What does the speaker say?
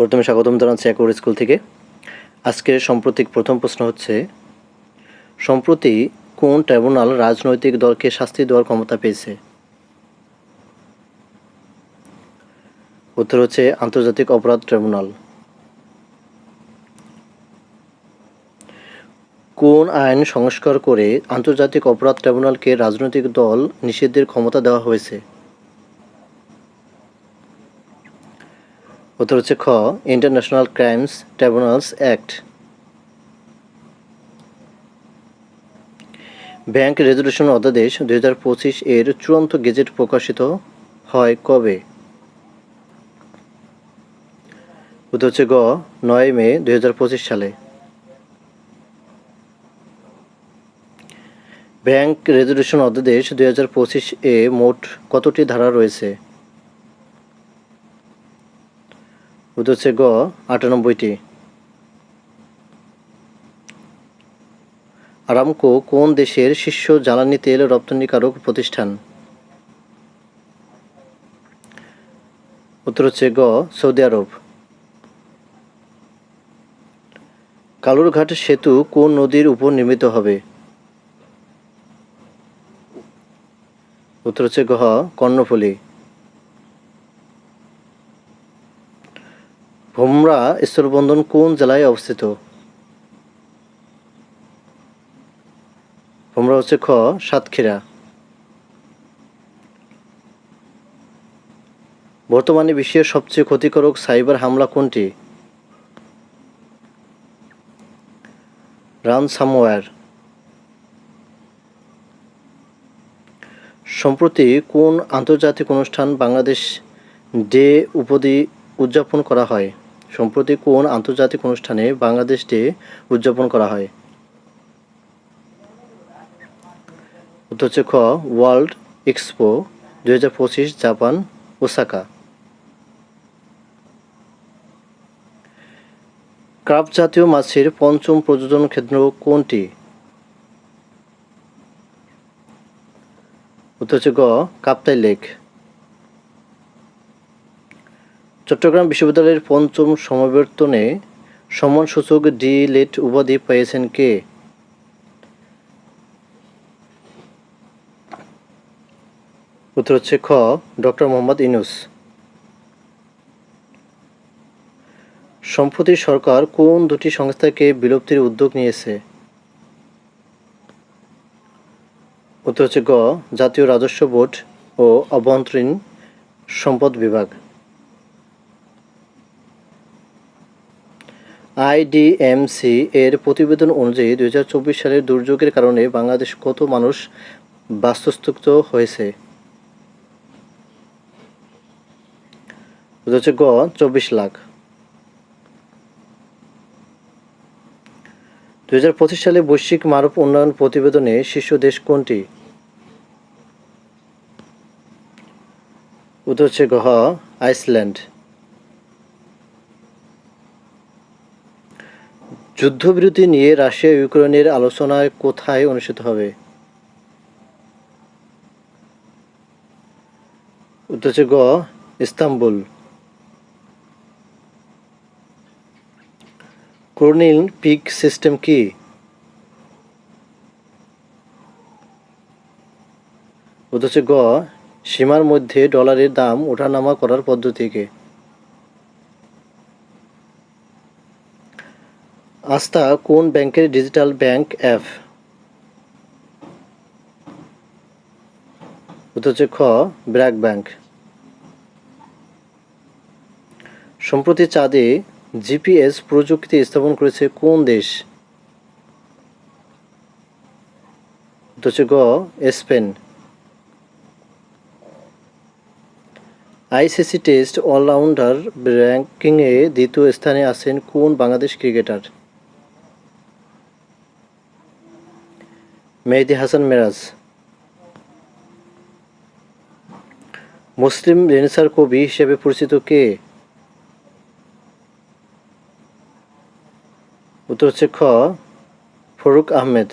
প্রথমে স্বাগতম জানাচ্ছি একর স্কুল থেকে। আজকের সাম্প্রতিক প্রথম প্রশ্ন হচ্ছে, সম্প্রতি কোন ট্রাইব্যুনাল রাজনৈতিক দলকে শাস্তি দেওয়ার ক্ষমতা পেয়েছে? উত্তর হচ্ছে আন্তর্জাতিক অপরাধ ট্রাইব্যুনাল। কোন আইন সংস্কার করে আন্তর্জাতিক অপরাধ ট্রাইব্যুনালকে রাজনৈতিক দল নিষিদ্ধের ক্ষমতা দেওয়া হয়েছে? উত্তর হচ্ছে খ international crimes tribunals act bank resolution অধ্যাদেশ দুই হাজার পঁচিশ এর চূড়ান্ত গেজেট প্রকাশিত হয় কবে? উত্তর হচ্ছে গ, নয় মে দুই হাজার পঁচিশ সালে। ব্যাংক রেজলিউশন অধ্যাদেশ দুই হাজার পঁচিশ এ মোট কতটি ধারা রয়েছে? উত্তর হচ্ছে গ, আটানব্বইটি। আরামকো কোন দেশের শীর্ষ জ্বালানি তেল রপ্তানিকারক প্রতিষ্ঠান? উত্তর হচ্ছে গ, সৌদি আরব। কালুরঘাট সেতু কোন নদীর উপর নির্মিত হবে? উত্তর হচ্ছে গ, কর্ণফুলী। ভোমরা স্থলবন্দর কোন জেলায় অবস্থিত? ভোমরা হচ্ছে খ, সাতক্ষীরা। বর্তমানে বিশ্বের সবচেয়ে ক্ষতিকারক সাইবার হামলা কোনটি? রানসামওয়্যার সম্প্রতি কোন আন্তর্জাতিক অনুষ্ঠান বাংলাদেশ ডে উপাধি উদযাপন করা হয়? সম্প্রতি কোন আন্তর্জাতিক অনুষ্ঠানে বাংলাদেশ ডে উদযাপন করা হয়? উত্তর হচ্ছে খ, ওয়ার্ল্ড এক্সপো, দুই হাজার পঁচিশ, জাপান, ওসাকা। ক্রাপ জাতীয় মাছের পঞ্চম প্রযোজন কেন্দ্র কোনটি? উত্তর হচ্ছে গ, কাপ্তাই লেক। চট্টগ্রাম বিশ্ববিদ্যালয়ের পঞ্চম সমাবর্তনে সম্মানসূচক ডি লেট উপাধি পেয়েছেন কে? উত্তর হচ্ছে খ, ডক্টর মোহাম্মদ ইনুস সম্প্রতি সরকার কোন দুটি সংস্থাকে বিলুপ্তির উদ্যোগ নিয়েছে? উত্তর হচ্ছে গ, জাতীয় রাজস্ব বোর্ড ও অভ্যন্তরীণ সম্পদ বিভাগ। আইডিএমসি এর প্রতিবেদন অনুযায়ী দুই হাজার চব্বিশ সালের দুর্যোগের কারণে বাংলাদেশ কত মানুষ বাস্তুচ্যুত হয়েছে? হচ্ছে গ, চব্বিশ লাখ। দু হাজার পঁচিশ সালে বৈশ্বিক মানব উন্নয়ন প্রতিবেদনে শীর্ষ দেশ কোনটি? উত্তর হচ্ছে গ, আইসল্যান্ড। যুদ্ধবিরতি নিয়ে রাশিয়া ইউক্রেনের আলোচনায় কোথায় অনুষ্ঠিত হবে? উত্তর গ, ইস্তাম্বুল। কর্নিল পিক সিস্টেম কি? উত্তর গ, সীমার মধ্যে ডলারের দাম ওঠানামা করার পদ্ধতিকে। আস্থা কোন ব্যাংকের ডিজিটাল ব্যাংক অ্যাপ? হচ্ছে খ, ব্র্যাক ব্যাংক। সম্প্রতি চাঁদে জিপিএস প্রযুক্তি স্থাপন করেছে কোন দেশ? হচ্ছে গ, স্পেন। আইসিসি টেস্ট অলরাউন্ডার র্যাঙ্কিংয়ে দ্বিতীয় স্থানে আছেন কোন বাংলাদেশ ক্রিকেটার? মেহেদি হাসান মেরাজ। মুসলিম রেনেসার কবি হিসেবে পরিচিত কে? উত্তর হচ্ছে খ ফরুক আহমেদ।